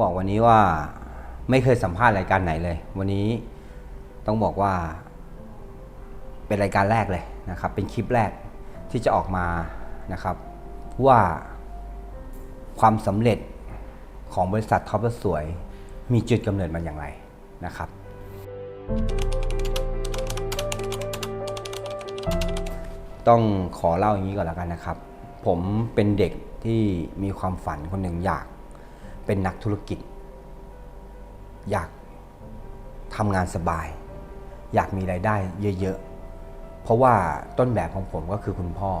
บอกวันนี้ว่าไม่เคยสัมภาษณ์รายการไหนเลย วันนี้ต้องบอกว่า เป็นรายการแรกเลยนะครับ เป็นคลิปแรกที่จะออกมานะครับ ว่าความสำเร็จของบริษัทท็อปสวย มีจุดกำเนิดมันอย่างไรนะครับ ต้องขอเล่าอย่างนี้ก่อนแล้วกันนะครับ ผมเป็นเด็กที่มีความฝันคนหนึ่งอยาก เป็นนักธุรกิจ อยากทำงานสบาย อยากมีรายได้เยอะๆ เพราะว่าต้นแบบของผมก็คือคุณพ่อ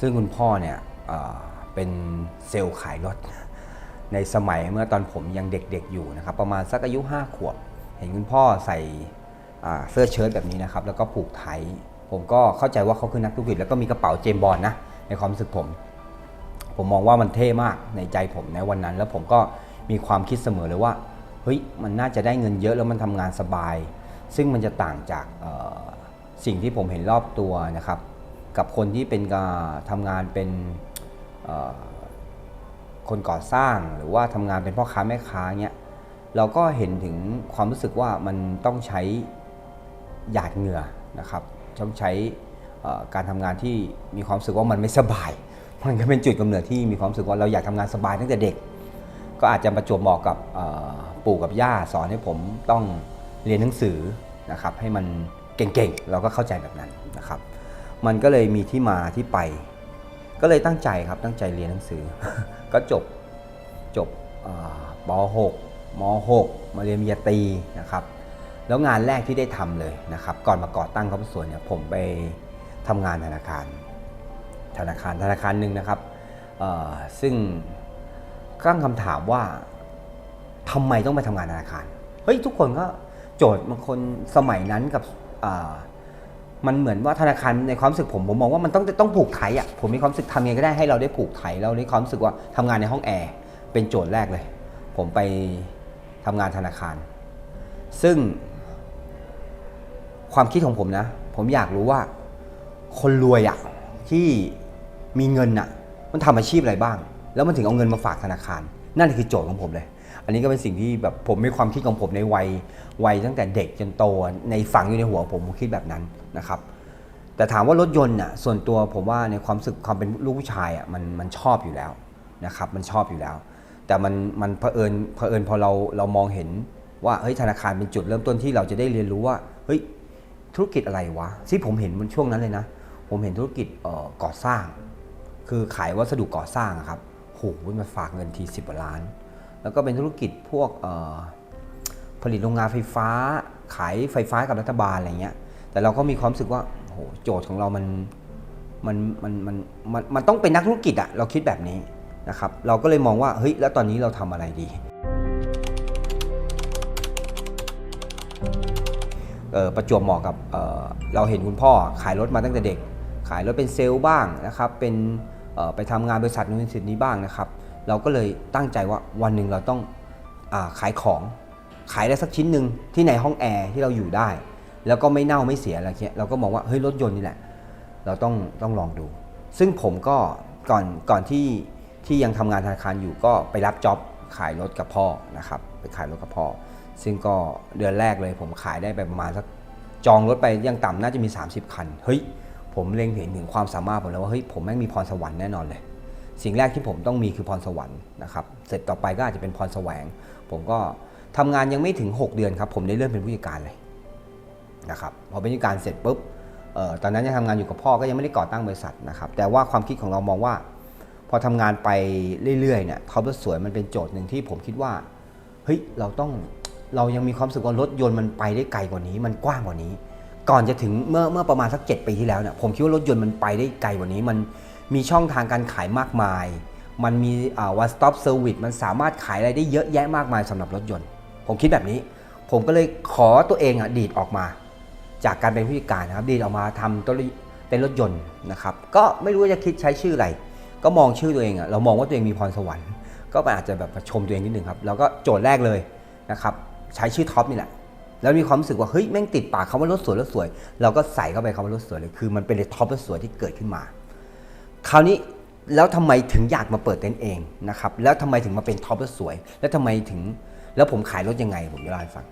ซึ่งคุณพ่อเนี่ยเเป็นเซลล์ขายรถ ในสมัยเมื่อตอนผมยังเด็กๆอยู่นะครับ ประมาณสักอายุ 5 ขวบ เห็นคุณพ่อใส่เสื้อเชิ้ตแบบนี้นะครับ แล้วก็ผูกไทผมก็เข้าใจว่าเขาคือนักธุรกิจแล้วก็มีกระเป๋าเจมบอลนะในความรู้สึกผม ผมมองว่ามันเท่มากในใจผมในวันนั้น แล้วผมก็มีความคิดเสมอเลยว่าเฮ้ยมันน่าจะได้เงินเยอะแล้วมันทำงานสบาย ซึ่งมันจะต่างจากสิ่งที่ผมเห็นรอบตัวนะครับ กับคนที่เป็นการทำงานเป็นคนก่อสร้างหรือว่าทำงานเป็นพ่อค้าแม่ค้าเงี้ยเราก็เห็นถึงความรู้สึกว่ามันต้องใช้หยาดเหงื่อนะครับต้องใช้การทำงานที่มีความรู้สึกว่ามันไม่สบาย มันก็เป็นจุดกำเนิดที่มีความรู้สึกว่าเราอยากทำงานสบายตั้งแต่เด็ก ก็อาจจะประจวบเหมาะกับปู่กับย่าสอนให้ผมต้องเรียนหนังสือนะครับให้มันเก่งๆ เราก็เข้าใจแบบนั้นนะครับ มันก็เลยมีที่มาที่ไป ก็เลยตั้งใจครับตั้งใจเรียนหนังสือ ก็จบจบป .6 ม .6 มาเรียนปริญญาตีนะครับแล้วงานแรกที่ได้ทำเลยนะครับ ก่อนมาก่อตั้งครอบครัวเนี่ยผมไปทำงานธนาคาร ธนาคารธนาคารหนึ่งนะครับซึ่งตั้งคำถามว่าทำไมต้องไปทำงานธนาคาร เฮ้ยทุกคนก็โจทย์บางคนสมัยนั้นกับมันเหมือนว่าธนาคารในความรู้สึกผมผมมองว่ามันต้องต้องผูกไถอะผมมีความรู้สึกทำยังไงก็ได้ให้เราได้ผูกไถเราได้ความรู้สึกว่าทำงานในห้องแอร์เป็นโจทย์แรกเลย ผมไปทำงานธนาคาร ซึ่ง ความคิดของผมนะ ผมอยากรู้ว่า คนรวยอะที่ มีเงินอะมันทำอาชีพอะไรบ้าง แล้วมันถึงเอาเงินมาฝากธนาคาร นั่นคือโจทย์ของผมเลย อันนี้ก็เป็นสิ่งที่แบบผมมีความคิดของผมในวัยวัยตั้งแต่เด็กจนโตในฝังอยู่ในหัวผมผมคิดแบบนั้นนะครับ แต่ถามว่ารถยนต์น่ะส่วนตัวผมว่าในความสึกความเป็นลูกผู้ชายอะมันมันชอบอยู่แล้วนะครับมันชอบอยู่แล้ว แต่มันมันเผอิญเผอิญพอเราเรามองเห็นว่าเฮ้ยธนาคารเป็นจุดเริ่มต้นที่เราจะได้เรียนรู้ว่าเฮ้ยธุรกิจอะไรวะที่ผมเห็นบนช่วงนั้นเลยนะ ผมเห็นธุรกิจก่อสร้าง คือขายวัสดุก่อสร้างครับโหมันฝากเงินทีสิบล้าน แล้วก็เป็นธุรกิจพวกผลิตโรงงานไฟฟ้า ขายไฟฟ้ากับรัฐบาลอะไรเงี้ย แต่เราก็มีความรู้สึกว่าโหโจทย์ของเรามันมันมันมันมันมันต้องเป็นนักธุรกิจอะเราคิดแบบนี้นะครับ เราก็เลยมองว่าเฮ้ยแล้วตอนนี้เราทำอะไรดีประจวบเหมาะกับเเราเห็นคุณพ่อขายรถมาตั้งแต่เด็ก ขายรถเป็นเซลล์บ้างนะครับ เป็น ไปทำงานบริษัทนู้นบริทนี้บ้างนะครับ เราก็เลยตั้งใจว่าวันหนึ่งเราต้องอขายของ ขายได้สักชิ้นหนึ่งที่ในห้องแอร์ที่เราอยู่ได้ แล้วก็ไม่เน่าไม่เสียอะไรเงี้ยเราก็มองว่าเฮ้ยรถยนต์นี่แหละ เราต้องต้องลองดู ซึ่งผมก็ก่อนก่อนที่ที่ยังทำงานธนาคารอยู่ก็ไปรับจ็อบขายรถกับพ่อนะครับ ไปขายรถกับพ่อ ซึ่งก็เดือนแรกเลยผมขายได้ไปประมาณสักจองรถไปยังต่ำน่าจะมี 30 คัน เฮ้ย ผมเล็งเห็นถึงความสามารถผมแล้วว่าเฮ้ยผมแม่งมีพรสวรรค์แน่นอนเลย สิ่งแรกที่ผมต้องมีคือพรสวรรค์นะครับเสร็จต่อไปก็อาจจะเป็นพรแสวง ผมก็ทำงานยังไม่ถึง 6 เดือนครับ ผมได้เลื่อนเป็นผู้จัดการเลยนะครับพอเป็นผู้จัดการเสร็จปุ๊บออตอนนั้นยังทำงานอยู่กับพ่อก็ยังไม่ได้ก่อตั้งบริษัทนะครับ แต่ว่าความคิดของเรามองว่า พอทำงานไปเรื่อยๆเนี่ยท็อปรถสวยมันเป็นโจทย์หนึ่งที่ผมคิดว่าเฮ้ยเราต้องเรายังมีความสึกว่ารถยนต์มันไปได้ไกลกว่านี้ มันกว้างกว่านี้ ก่อนจะถึงเมื่อเมื่อประมาณสัก 7 ปีที่แล้วเนี่ยผมคิดว่ารถยนต์มันไปได้ไกลกว่านี้มันมีช่องทางการขายมากมาย มันมีอ่า one stop service มันสามารถขายอะไรได้เยอะแยะมากมายสำหรับรถยนต์ ผมคิดแบบนี้ ผมก็เลยขอตัวเองอะดีดออกมา จากการเป็นผู้จัดการนะครับดีดออกมาทำตัวเป็นรถยนต์นะครับก็ไม่รู้ว่าจะคิดใช้ชื่ออะไร ก็มองชื่อตัวเองอะเรามองว่าตัวเองมีพรสวรรค์ ก็อาจจะแบบชมตัวเองนิดหนึ่งครับแล้วก็โจทย์แรกเลยนะครับใช้ชื่อท็อปนี่แหละ แล้วมีความรู้สึกว่าเฮ้ยแม่งติดปากคำว่ารถสวยรถสวย เราก็ใส่เข้าไปคำว่ารถสวยเลยคือมันเป็นท็อปรถสวยที่เกิดขึ้นมา คราวนี้แล้วทำไมถึงอยากมาเปิดเต็นท์เองนะครับแล้วทำไมถึงมาเป็นท็อปรถสวย แล้วทำไมถึงแล้วผมขายรถยังไง ผมจะเล่าให้ฟัง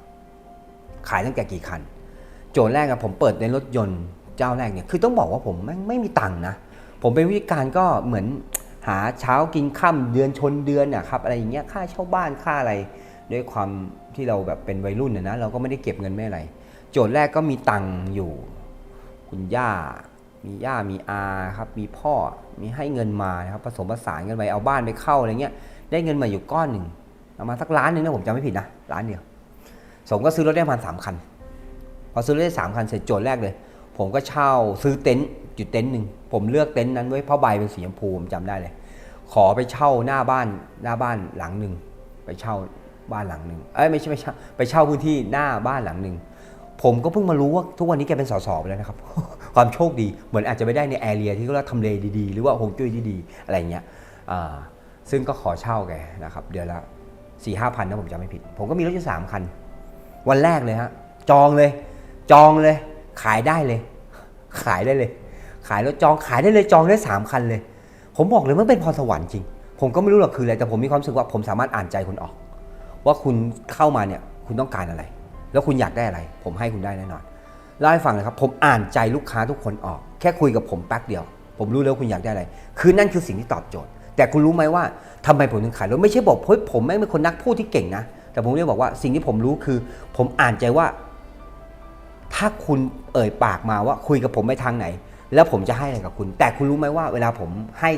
ขายตั้งแต่กี่คัน โจทย์แรกอะผมเปิดในรถยนต์เจ้าแรกเนี่ยคือต้องบอกว่าผมไม่งไม่มีตังค์นะผมเป็นวิธีการก็เหมือนหาเช้ากินค่ำเดือนชนเดือนอะครับอะไรอย่างเงี้ยค่าเช่าบ้านค่าอะไร ด้วยความที่เราแบบเป็นวัยรุ่นนะนะเราก็ไม่ได้เก็บเงินไม่อะไร โจทย์แรกก็มีตังค์อยู่ คุณย่า มีย่ามีอาครับมีพ่อมีให้เงินมานะครับผสมผสานกันไปเอาบ้านไปเข้าอะไรเงี้ยได้เงินมาอยู่ก้อนหนึ่งประมาณสักล้านหนึ่งนะผมจำไม่ผิดนะล้านเดียวสมก็ซื้อรถได้ประมาณสามคัน พอซื้อรถได้สามคันเสร็จโจทย์แรกเลย ผมก็เช่าซื้อเต็นท์อยู่เต็นท์หนึ่งผมเลือกเต็นท์นั้นไว้เพราะใบเป็นสีชมพูผมจำได้เลย ขอไปเช่าหน้าบ้านหน้าบ้านหลังหนึ่งไปเช่า บ้านหลังหนึ่งเอ้ยไม่ใช่ไม่ใช่ไปเช่าพื้นที่หน้าบ้านหลังหนึ่งผมก็เพิ่งมารู้ว่าทุกวันนี้แกเป็นสสไปแล้วนะครับ ความโชคดีเหมือนอาจจะไม่ได้ในแอเรียที่เขาเรียกทำเลดีๆ หรือว่าโฮงจุ้ยที่ดีอะไรเงี้ยซึ่งก็ขอเช่าแกนะครับเดือนละสี่ห้าพันนะผมจำไม่ผิด ผมก็มีรถอยู่สามคัน วันแรกเลยฮะจองเลย จองเลย ขายได้เลย ขายได้เลย ขายรถจองขายได้เลยจองได้สามคันเลย ผมบอกเลยมันเป็นพรสวรรค์จริง ผมก็ไม่รู้หรอกคืออะไรแต่ผมมีความรู้สึกว่าผมสามารถอ่านใจคุณออก ว่าคุณเข้ามาเนี่ยคุณต้องการอะไร แล้วคุณอยากได้อะไร ผมให้คุณได้แน่นอนเล่าให้ฟังเลยครับ ผมอ่านใจลูกค้าทุกคนออก แค่คุยกับผมแป๊บเดียว ผมรู้แล้ววาคุณอยากได้อะไร คือนั่นคือสิ่งที่ตอบโจทย์ แต่คุณรู้ไหมว่าทำไมผมถึงขายรถไม่ใช่บอกเฮ้ยผมแม่งเป็นคนนักพูดที่เก่งนะ แต่ผมเรียกบอกว่าสิ่งที่ผมรู้คือ ผมอ่านใจว่า ถ้าคุณเอ่ยปากมาว่าคุยกับผมไปทางไหน แล้วผมจะให้อะไรกับคุณ แต่คุณรู้ไหมว่า เวลาผมให้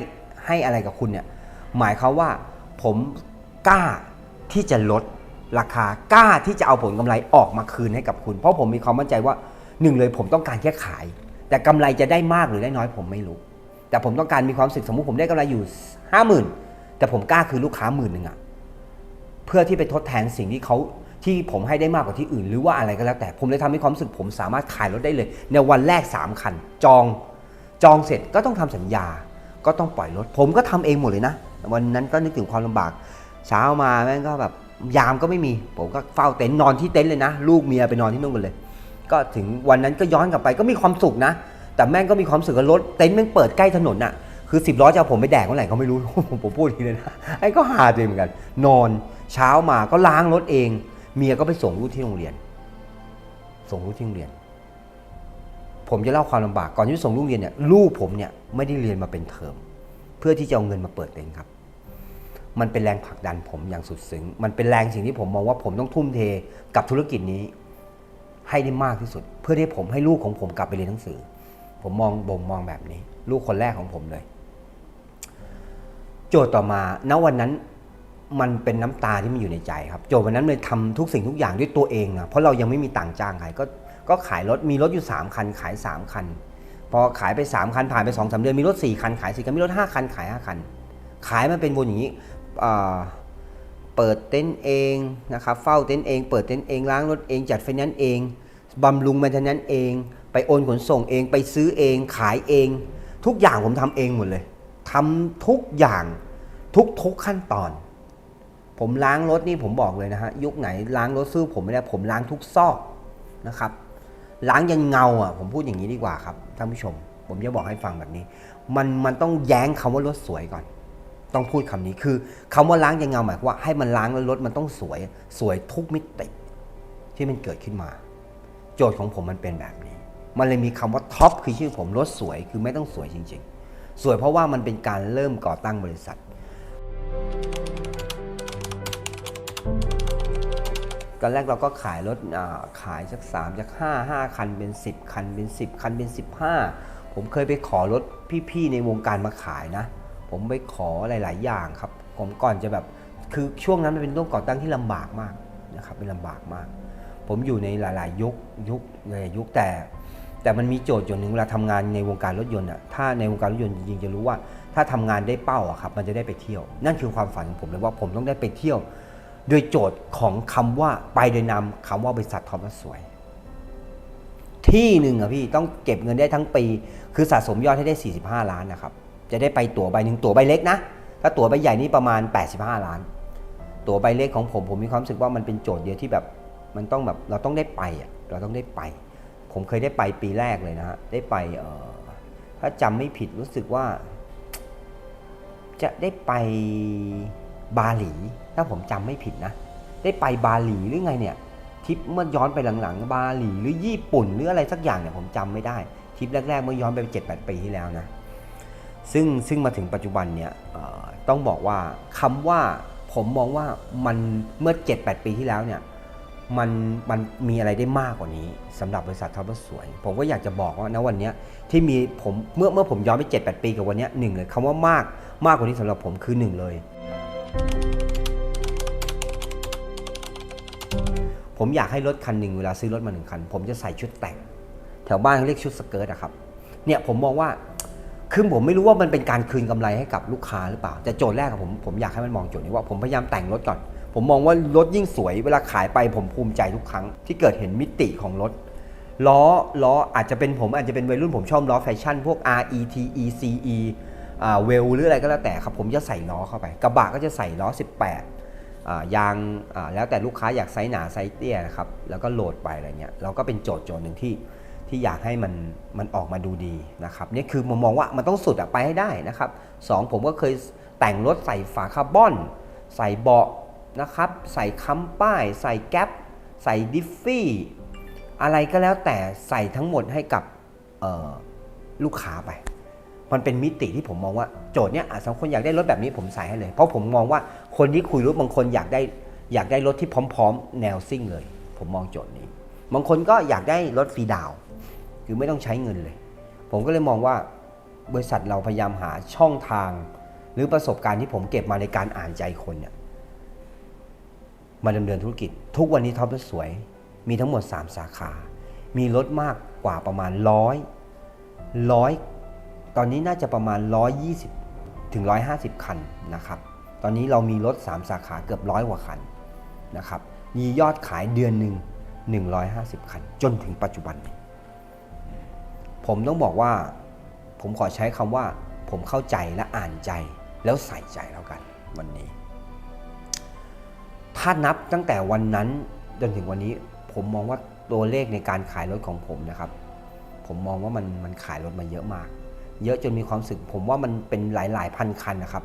ให้อะไรกับคุณเนี่ยหมายความว่าผมกล้า ที่จะลดราคากล้าที่จะเอาผลกำไรออกมาคืนให้กับคุณ เพราะผมมีความมั่นใจว่าหนึ่งเลยผมต้องการแค่ขาย แต่กำไรจะได้มากหรือได้น้อยผมไม่รู้ แต่ผมต้องการมีความสึกสมมุติผมได้กำไรอยู่ห้าหมื่นแต่ผมกล้าคือลูกค้าหมื่นหนึ่งอะเพื่อที่ไปทดแทนสิ่งที่เขาที่ผมให้ได้มากกว่าที่อื่น หรือว่าอะไรก็แล้วแต่ผมเลยทำให้ความรู้สึกผมสามารถขายรถได้เลย ในวันแรก 3 คัน จองจองเสร็จก็ต้องทำสัญญา ก็ต้องปล่อยรถ ผมก็ทำเองหมดเลยนะ วันนั้นก็นึกถึงความลำบาก เช้ามาแม่งก็แบบยามก็ไม่มี ผมก็เฝ้าเต็นท์นอนที่เต็นท์เลยนะ ลูกเมียไปนอนที่นู่นกันเลย ก็ถึงวันนั้นก็ย้อนกลับไปก็มีความสุขนะ แต่แม่งก็มีความสุขกับรถเต็นท์แม่งเปิดใกล้ถนนน่ะคือสิบล้อจะเอาผมไปแดกเมื่อไหร่ก็ไม่รู้ ผมผมพูดทีเลยนะไอ้ก็หาตัวเองเหมือนกัน นอนเช้ามาก็ล้างรถเอง เมียก็ไปส่งลูกที่โรงเรียน ส่งลูกที่โรงเรียน ผมจะเล่าความลำบากก่อนที่จะส่งลูกเรียนเนี่ยลูกผมเนี่ยไม่ได้เรียนมาเป็นเทอม เพื่อที่จะเอาเงินมาเปิดเต็นท์ครับ มันเป็นแรงผลักดันผมอย่างสุดซึ้งมันเป็นแรงสิ่งที่ผมมองว่าผมต้องทุ่มเทกับธุรกิจนี้ ให้ได้มากที่สุด เพื่อที่ผมให้ลูกของผมกลับไปเรียนหนังสือ ผมมองบ่งมองแบบนี้ ลูกคนแรกของผมเลย โจทย์ต่อมาณวันนั้นมันเป็นน้ำตาที่มันอยู่ในใจครับ โจทย์วันนั้นเลยทำทุกสิ่งทุกอย่างด้วยตัวเองนะเพราะเรายังไม่มีต่างจ้างใครก็ก็ขายรถมีรถอยู่ 3 คัน ขาย 3 คัน พอขายไป 3 คันผ่านไป2อสเดือนมีรถ 4 คันขาย4คันมีรถ 5 คันขาย 5 คัน ขายมันเป็นวนอย่างนี้ เปิดเต็นท์เองนะครับเฝ้าเต็นท์เอง เปิดเต็นท์เองล้างรถเองจัดไฟแนนซ์เองบำรุงแมนทนแนนเอง ไปโอนขนส่งเองไปซื้อเองขายเอง ทุกอย่างผมทำเองหมดเลยทำทุกอย่างทุกทุกขั้นตอน ผมล้างรถนี่ผมบอกเลยนะฮะยุคไหนล้างรถซื้อผมไม่ได้ผมล้างทุกซอกนะครับล้างยันเงาอะผมพูดอย่างนี้ดีกว่าครับท่านผู้ชม ผมจะบอกให้ฟังแบบนี้ มันมันต้องแย้งคำว่ารถสวยก่อน ต้องพูดคำนี้คือคำว่าล้างยันเงาหมายความว่าให้มันล้างแล้วรถมันต้องสวย สวยทุกมิติที่มันเกิดขึ้นมา โจทย์ของผมมันเป็นแบบนี้ มันเลยมีคำว่าท็อปคือชื่อผมรถสวยคือไม่ต้องสวยจริง ๆ สวยเพราะว่ามันเป็นการเริ่มก่อตั้งบริษัท ตอนแรกเราก็ขายรถอ่าขายจาก3จาก5 5 คันเป็น 10 คันเป็น 10 คันเป็น 15 ผมเคยไปขอรถพี่ๆในวงการมาขายนะ ผมไปขอหลาย ๆ อย่างครับผมก่อนจะแบบคือช่วงนั้นมันเป็นต้นก่อตั้งที่ลำบากมากนะครับเป็นลำบากมาก ผมอยู่ในหลาย ๆ ยุคยุคหลายยุคแต่ แต่มันมีโจทย์อย่างหนึ่งเวลาทำงานในวงการรถยนต์อะถ้าในวงการรถยนต์จริงๆจะรู้ว่า ถ้าทำงานได้เป้าอะครับมันจะได้ไปเที่ยว นั่นคือความฝันของผมเลยว่าผมต้องได้ไปเที่ยวโดยโจทย์ของคำว่าไปโดยนำคำว่าบริษัททอมสวย ที่หนึ่งอะพี่ต้องเก็บเงินได้ทั้งปี คือสะสมยอดให้ได้ 45 ล้านนะครับ จะได้ไปตั๋วใบหนึ่งตั๋วใบเล็กนะถ้าตั๋วใบใหญ่นี่ประมาณ 85 ล้าน ตั๋วใบเล็กของผมผมมีความรู้สึกว่ามันเป็นโจทย์เดียวที่แบบมันต้องแบบเราต้องได้ไปอะเราต้องได้ไป ผมเคยได้ไปปีแรกเลยนะฮะได้ไปเอ่อถ้าจำไม่ผิดรู้สึกว่า จะได้ไปบาหลี ถ้าผมจำไม่ผิดนะ ได้ไปบาหลีหรือไงเนี่ยทริปเมื่อย้อนไปหลังๆ บาหลีหรือญี่ปุ่นหรืออะไรสักอย่างเนี่ยผมจำไม่ได้ทริปแรกๆเมื่อย้อนไปเจ็ดแปดปีที่แล้วนะ ซึ่งซึ่งมาถึงปัจจุบันเนี่ยต้องบอกว่าคำว่าผมมองว่ามันเมื่อ 7-8 ปีที่แล้วเนี่ยมันมันมีอะไรได้มากกว่านี้สำหรับบริษัทท็อปสวย ผมก็อยากจะบอกว่าณวันนี้ที่มีผมเมื่อเมื่อผมย้อนไป 7-8 ปีกับวันนี้หนึ่งเลยคำว่ามากมากกว่านี้สำหรับผมคือหนึ่งเลย ผมอยากให้รถคันหนึ่งเวลาซื้อรถมาหนึ่งคัน ผมจะใส่ชุดแต่ง แถวบ้านเขาเรียกชุดสเกิร์ตอะครับเนี่ยผมมองว่า คือผมไม่รู้ว่ามันเป็นการคืนกำไรให้กับลูกค้าหรือเปล่า แต่โจทย์แรกของผมผมอยากให้มันมองโจทย์นี้ว่าผมพยายามแต่งรถก่อน ผมมองว่ารถยิ่งสวยเวลาขายไปผมภูมิใจทุกครั้ง ที่เกิดเห็นมิติของรถล้อล้ออาจจะเป็นผมอาจจะเป็นวัยรุ่นผมชอบล้อแฟชั่น พวก R E T E C E อ่าเวลหรืออะไรก็แล้วแต่ครับผมจะใส่ล้อเข้าไป กระบะก็จะใส่ล้อ 18อ่ายางอ่าแล้วแต่ลูกค้าอยากไซส์หนาไซส์เตี้ยนะครับแล้วก็โหลดไปอะไรเงี้ยเราก็เป็นโจทย์โจทย์หนึ่งที่ ที่อยากให้มันมันออกมาดูดีนะครับนี่คือผมมองว่ามันต้องสุดอะไปให้ได้นะครับสองผมก็เคยแต่งรถใส่ฝาคาร์บอน ใส่เบาะนะครับ ใส่ค้ำป้าย ใส่แก๊ปใส่ดิฟฟี่อะไรก็แล้วแต่ใส่ทั้งหมดให้กับลูกค้าไป มันเป็นมิติที่ผมมองว่าโจทย์เนี้ยสองคนอยากได้รถแบบนี้ผมใส่ให้เลย เพราะผมมองว่าคนที่คุยรถบางคนอยากได้อยากได้รถที่พร้อม ๆ แนวซิ่งเลย ผมมองโจทย์นี้ บางคนก็อยากได้รถฟรีดาว คือไม่ต้องใช้เงินเลย ผมก็เลยมองว่าบริษัทเราพยายามหาช่องทาง หรือประสบการณ์ที่ผมเก็บมาในการอ่านใจคนเนี่ยมาดำเนินธุรกิจ ทุกวันนี้ท็อปรถสวย มีทั้งหมด 3 สาขา มีรถมากกว่าประมาณร้อยร้อยตอนนี้น่าจะประมาณ 120 ถึง 150 คันนะครับ ตอนนี้เรามีรถ 3 สาขาเกือบร้อยกว่าคันนะครับ มียอดขายเดือนหนึ่ง 150 คัน จนถึงปัจจุบัน ผมต้องบอกว่า ผมขอใช้คำว่า ผมเข้าใจและอ่านใจ แล้วใส่ใจแล้วกัน วันนี้ ถ้านับตั้งแต่วันนั้นจนถึงวันนี้ ผมมองว่าตัวเลขในการขายรถของผมนะครับ ผมมองว่ามันมันขายรถมาเยอะมาก เยอะจนมีความสึก ผมว่ามันเป็นหลายหลายๆพันคันนะครับ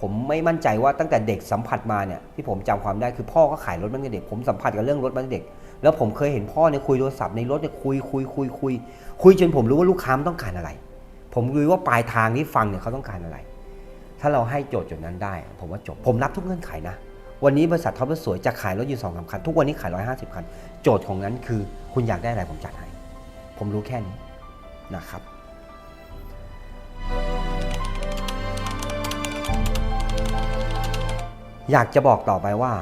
ผมไม่มั่นใจว่าตั้งแต่เด็กสัมผัสมาเนี่ยที่ผมจำความได้คือพ่อก็ขายรถมาตั้งแต่เด็กผมสัมผัสกับเรื่องรถมาตั้งแต่เด็ก แล้วผมเคยเห็นพ่อเนี่ยคุยโทรศัพท์ในรถเนี่ยคุยคุยคุยคุยคุยจนผมรู้ว่าลูกค้ามันต้องการอะไร ผมรู้ว่าปลายทางที่ฟังเนี่ยเขาต้องการอะไร ถ้าเราให้โจทย์จุดนั้นได้ ผมว่าจบ ผมรับทุกเงื่อนไขนะ วันนี้บริษัทท็อปรถสวยจะขายรถอยู่สองสามคัน ทุกวันนี้ขาย150คัน โจทย์ของนั้นคือ คุณอยากได้อะไรผมจัดให้ ผมรู้แค่นี้นะครับอยากจะบอกต่อไปว่า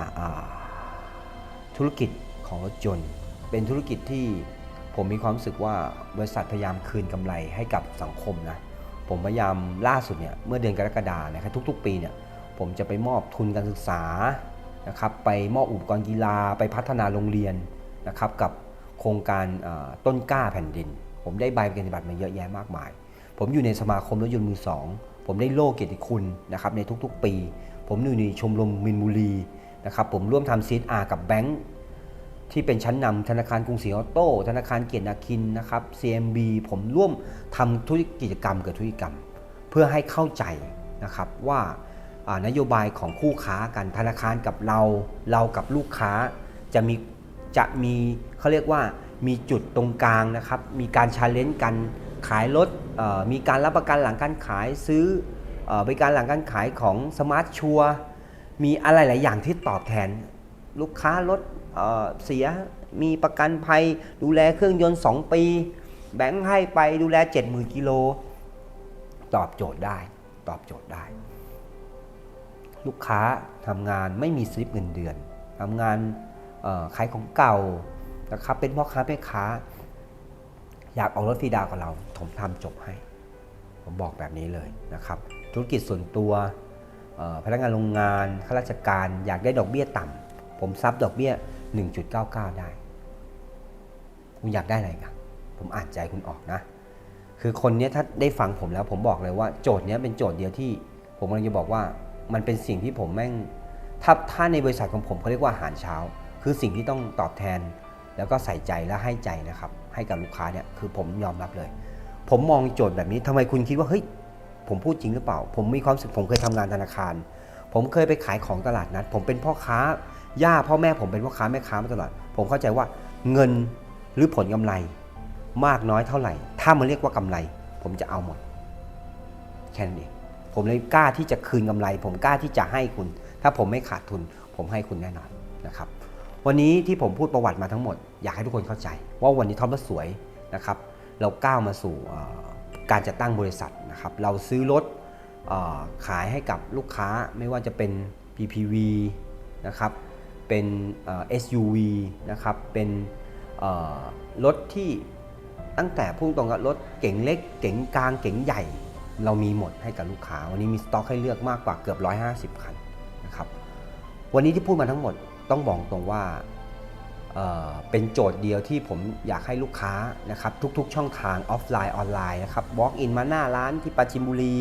ธุรกิจ ของรถยนต์ เป็นธุรกิจที่ผมมีความรู้สึกว่าบริษัทพยายามคืนกำไรให้กับสังคมนะผมพยายามล่าสุดเนี่ยเมื่อเดือนกรกฎานะครับทุก ๆ ปีเนี่ยผมจะไปมอบทุนการศึกษานะครับไปมอบอุปกรณ์กีฬาไปพัฒนาโรงเรียนนะครับกับโครงการต้นกล้าแผ่นดิน ผมได้ใบปฏิบัติมาเยอะแยะมากมาย ผมอยู่ในสมาคมรถยนต์มือสองผมได้โล่เกียรติคุณนะครับในทุกๆปี ผมอยู่ในชมรมมินบุรีนะครับผมร่วมทำซีดอากับแบงค์ ที่เป็นชั้นนำธนาคารกรุงศรีออโต้ ธนาคารเกียรตินาคินนะครับ CMB ผมร่วมทำธุรกิจกรรมกับธุรกิจกรรม เพื่อให้เข้าใจนะครับว่านโยบายของคู่ค้ากันธนาคารกับเรา เรากับลูกค้าจะมีจะมีเขาเรียกว่ามีจุดตรงกลางนะครับ มีการชาเลนจ์กันขายรถมีการรับประกันหลังการขายซื้อเออบริการหลังการขายของสมาร์ทชัวมีอะไรหลายอย่างที่ตอบแทน ลูกค้ารถ เสียมีประกันภัยดูแลเครื่องยนต์ 2 ปี แบงค์ให้ไปดูแล 70,000กิโลตอบโจทย์ได้ ตอบโจทย์ได้ ลูกค้าทำงานไม่มีสลิปเงินเดือนทำงานขายของเก่านะครับเป็นพ่อค้าแม่ค้า อยากออกรถฟรีดาวกับเราผมทำจบให้ ผมบอกแบบนี้เลยนะครับ ธุรกิจส่วนตัวพนักงานโรงงานข้าราชการอยากได้ดอกเบี้ยต่ำผมซับดอกเบี้ย 1.99 ได้ คุณอยากได้อะไรกันผมอ่านใจคุณออกนะ คือคนนี้ถ้าได้ฟังผมแล้ว ผมบอกเลยว่าโจทย์นี้เป็นโจทย์เดียวที่ ผมกำลังจะบอกว่ามันเป็นสิ่งที่ผมแม่งถ้าถ้าในบริษัทของผมเขาเรียกว่าอาหารเช้า คือสิ่งที่ต้องตอบแทน แล้วก็ใส่ใจและให้ใจนะครับ ให้กับลูกค้าเนี่ยคือผมยอมรับเลย ผมมองโจทย์แบบนี้ทำไมคุณคิดว่าเฮ้ยผมพูดจริงหรือเปล่า ผมมีความสึกผมเคยทำงานธนาคาร ผมเคยไปขายของตลาดนัดผมเป็นพ่อค้า ย่าพ่อแม่ผมเป็นพ่อค้าแม่ค้ามาตลอด ผมเข้าใจว่าเงินหรือผลกำไร มากน้อยเท่าไหร่ ถ้ามันเรียกว่ากำไร ผมจะเอาหมด แค่นั้นเองผมเลยกล้าที่จะคืนกำไร ผมกล้าที่จะให้คุณ ถ้าผมไม่ขาดทุน ผมให้คุณแน่นอนนะครับ วันนี้ที่ผมพูดประวัติมาทั้งหมด อยากให้ทุกคนเข้าใจ ว่าวันนี้ท็อปและสวยนะครับ เราก้าวมาสู่การจัดตั้งบริษัทนะครับ เราซื้อรถขายให้กับลูกค้าไม่ว่าจะเป็น PPV นะครับ เป็นเอ่อ SUV นะครับ เป็นรถที่ตั้งแต่พุ่งตรงกับรถเก๋งเล็ก เก๋งกลางเก๋งใหญ่ เรามีหมดให้กับลูกค้า วันนี้มีสต็อกให้เลือกมากกว่าเกือบ 150 คันนะครับ วันนี้ที่พูดมาทั้งหมดต้องบอกตรงว่าเเป็นโจทย์เดียวที่ผมอยากให้ลูกค้านะครับทุกๆ ช่องทางออฟไลน์ออนไลน์นะครับ walk in มาหน้าร้านที่ปาจินบุรี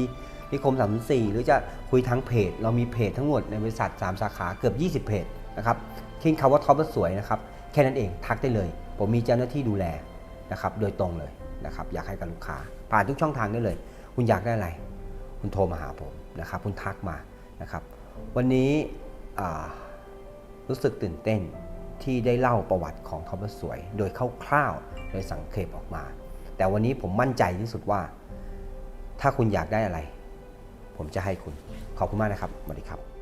นิคม304หรือจะคุยทางเพจ เรามีเพจทั้งหมดในบริษัท 3 สาขาเกือบ 20 เพจ นะครับทิ้งคำว่าท็อปว่าสวยนะครับแค่นั้นเองทักได้เลย ผมมีเจ้าหน้าที่ดูแลนะครับโดยตรงเลยนะครับอยากให้กับลูกค้า ผ่านทุกช่องทางได้เลย คุณอยากได้อะไร คุณโทรมาหาผมนะครับคุณทักมานะครับวันนี้รู้สึกตื่นเต้นที่ได้เล่าประวัติของท็อปสวย โดยคร่าวๆโดยสังเขปออกมา แต่วันนี้ผมมั่นใจที่สุดว่า ถ้าคุณอยากได้อะไร ผมจะให้คุณ ขอบคุณมากนะครับสวัสดีครับ